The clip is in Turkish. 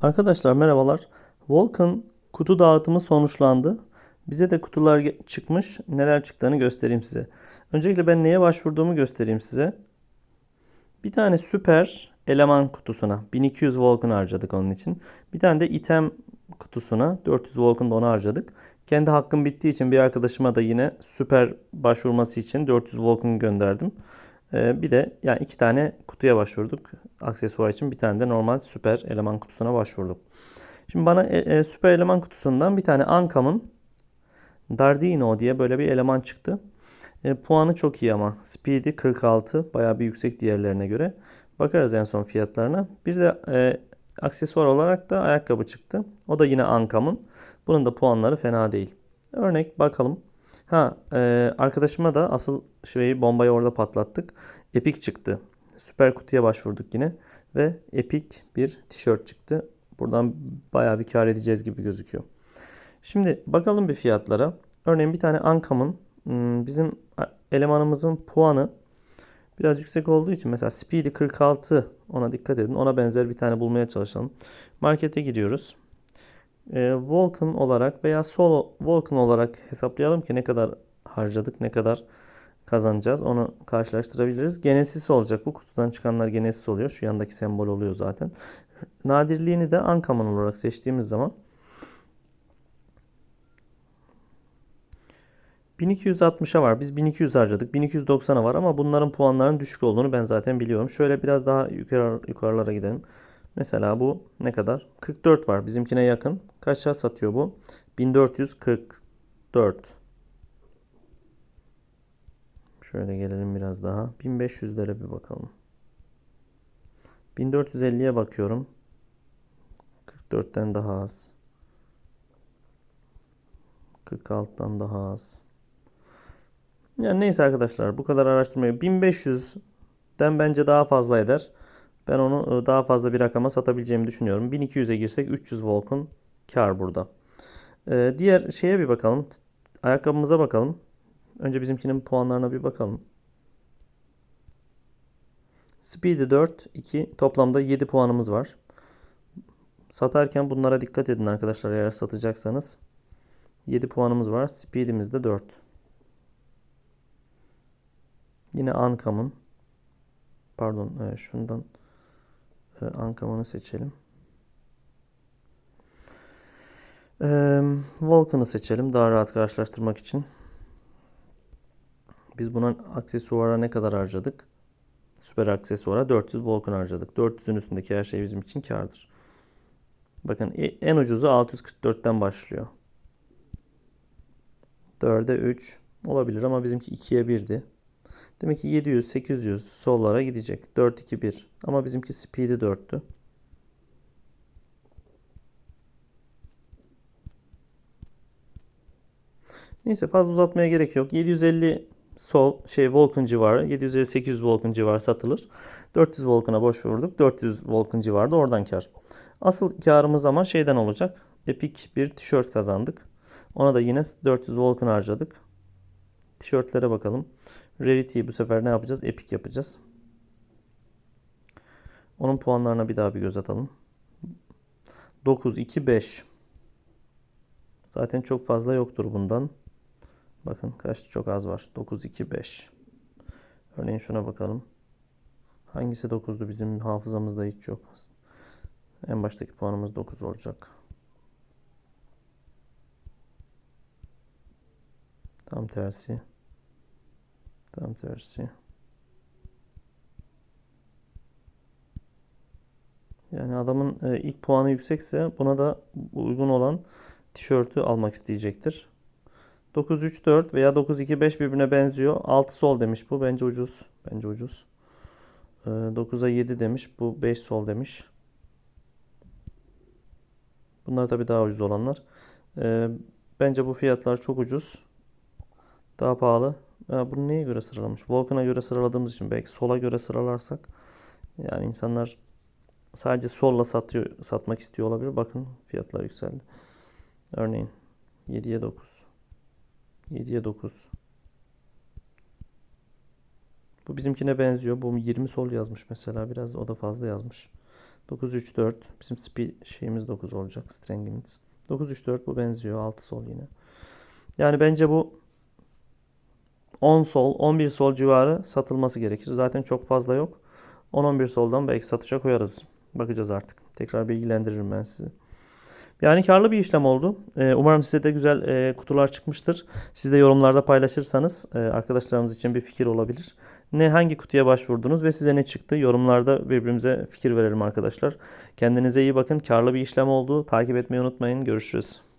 Arkadaşlar merhabalar. Volkan kutu dağıtımı sonuçlandı. Bize de kutular çıkmış. Neler çıktığını göstereyim size. Öncelikle ben neye başvurduğumu göstereyim size. Bir tane süper eleman kutusuna 1200 Volkan harcadık onun için. Bir tane de item kutusuna 400 Volkan da ona harcadık. Kendi hakkım bittiği için bir arkadaşıma da yine süper başvurması için 400 Volkan gönderdim. Ee, bir de yani iki tane kutuya başvurduk. Aksesuar için bir tane de normal süper eleman kutusuna başvurduk. Şimdi bana e, e, süper eleman kutusundan bir tane Ankam'ın Dardino diye böyle bir eleman çıktı. E, puanı çok iyi ama. Speed'i 46. Bayağı bir yüksek diğerlerine göre. Bakarız en son fiyatlarına. Bir de e, aksesuar olarak da ayakkabı çıktı. O da yine Ankam'ın. Bunun da puanları fena değil. Örnek bakalım. Ha e, arkadaşıma da asıl şeyi bombayı orada patlattık. Epic çıktı. Süper kutuya başvurduk yine. Ve Epic bir tişört çıktı. Buradan bayağı bir kar edeceğiz gibi gözüküyor. Şimdi bakalım bir fiyatlara. Örneğin bir tane Ankam'ın hmm, bizim elemanımızın puanı biraz yüksek olduğu için mesela Speed'i 46 ona dikkat edin. Ona benzer bir tane bulmaya çalışalım. Markete giriyoruz. Ee, Vulcan olarak veya Solo Vulcan olarak hesaplayalım ki ne kadar harcadık, ne kadar kazanacağız. Onu karşılaştırabiliriz. Genesis olacak. Bu kutudan çıkanlar genesis oluyor. Şu yandaki sembol oluyor zaten. Nadirliğini de Uncommon olarak seçtiğimiz zaman 1260'a var. Biz 1200 harcadık. 1290'a var ama bunların puanların düşük olduğunu ben zaten biliyorum. Şöyle biraz daha yukarı, yukarılara gidelim. Mesela bu ne kadar? 44 var. Bizimkine yakın. Kaça satıyor bu? 1444. Şöyle gelelim biraz daha. 1500'lere bir bakalım. 1450'ye bakıyorum. 44'ten daha az. 46'dan daha az. Yani neyse arkadaşlar bu kadar araştırmayı 1500'den bence daha fazla eder. Ben onu e, daha fazla bir rakama satabileceğimi düşünüyorum. 1200'e girsek 300 Volk'un kar burada. Ee, diğer şeye bir bakalım. Ayakkabımıza bakalım. Önce bizimkinin puanlarına bir bakalım. Speed'i 4, 2. Toplamda 7 puanımız var. Satarken bunlara dikkat edin arkadaşlar eğer satacaksanız. 7 puanımız var. Speed'imiz de 4. Yine Ankam'ın pardon e, şundan e, Ankam'ını seçelim. E, Volkan'ı seçelim daha rahat karşılaştırmak için. Biz buna aksesuara ne kadar harcadık? Süper aksesuara 400 Volkan harcadık. 400'ün üstündeki her şey bizim için kardır. Bakın en ucuzu 644'ten başlıyor. 4'e 3 olabilir ama bizimki 2'ye 1'di. Demek ki 700, 800 sollara gidecek. 4, 2, 1. Ama bizimki speed'i 4'tü. Neyse fazla uzatmaya gerek yok. 750 sol şey Volkan civarı 750-800 Volkan civarı satılır. 400 Volkan'a boş vurduk. 400 Volkan civarı da oradan kar. Asıl karımız ama şeyden olacak. Epic bir tişört kazandık. Ona da yine 400 Volkan harcadık. Tişörtlere bakalım. Rarity'yi bu sefer ne yapacağız? Epic yapacağız. Onun puanlarına bir daha bir göz atalım. 9, 2, 5. Zaten çok fazla yoktur bundan. Bakın kaç çok az var. 9, 2, 5. Örneğin şuna bakalım. Hangisi 9'du bizim hafızamızda hiç yok. En baştaki puanımız 9 olacak. Tam tersi. Tam tersi. Yani adamın e, ilk puanı yüksekse buna da uygun olan tişörtü almak isteyecektir. 9-3-4 veya 9-2-5 birbirine benziyor. 6 sol demiş bu. Bence ucuz. Bence ucuz. E, 9'a 7 demiş. Bu 5 sol demiş. Bunlar tabii daha ucuz olanlar. E, bence bu fiyatlar çok ucuz. Daha pahalı. Ya bunu neye göre sıralamış? Volkan'a göre sıraladığımız için belki sola göre sıralarsak yani insanlar sadece solla satıyor, satmak istiyor olabilir. Bakın fiyatlar yükseldi. Örneğin 7'ye 9. 7'ye 9. Bu bizimkine benziyor. Bu 20 sol yazmış mesela. Biraz o da fazla yazmış. 9 3 4. Bizim speed şeyimiz 9 olacak. Stringimiz. 9 3 4 bu benziyor. 6 sol yine. Yani bence bu 10 sol, 11 sol civarı satılması gerekir. Zaten çok fazla yok. 10-11 soldan belki satışa koyarız. Bakacağız artık. Tekrar bilgilendiririm ben sizi. Yani karlı bir işlem oldu. Ee, Umarım size de güzel e, kutular çıkmıştır. Siz de yorumlarda paylaşırsanız e, arkadaşlarımız için bir fikir olabilir. Ne hangi kutuya başvurdunuz ve size ne çıktı? Yorumlarda birbirimize fikir verelim arkadaşlar. Kendinize iyi bakın. Karlı bir işlem oldu. Takip etmeyi unutmayın. Görüşürüz.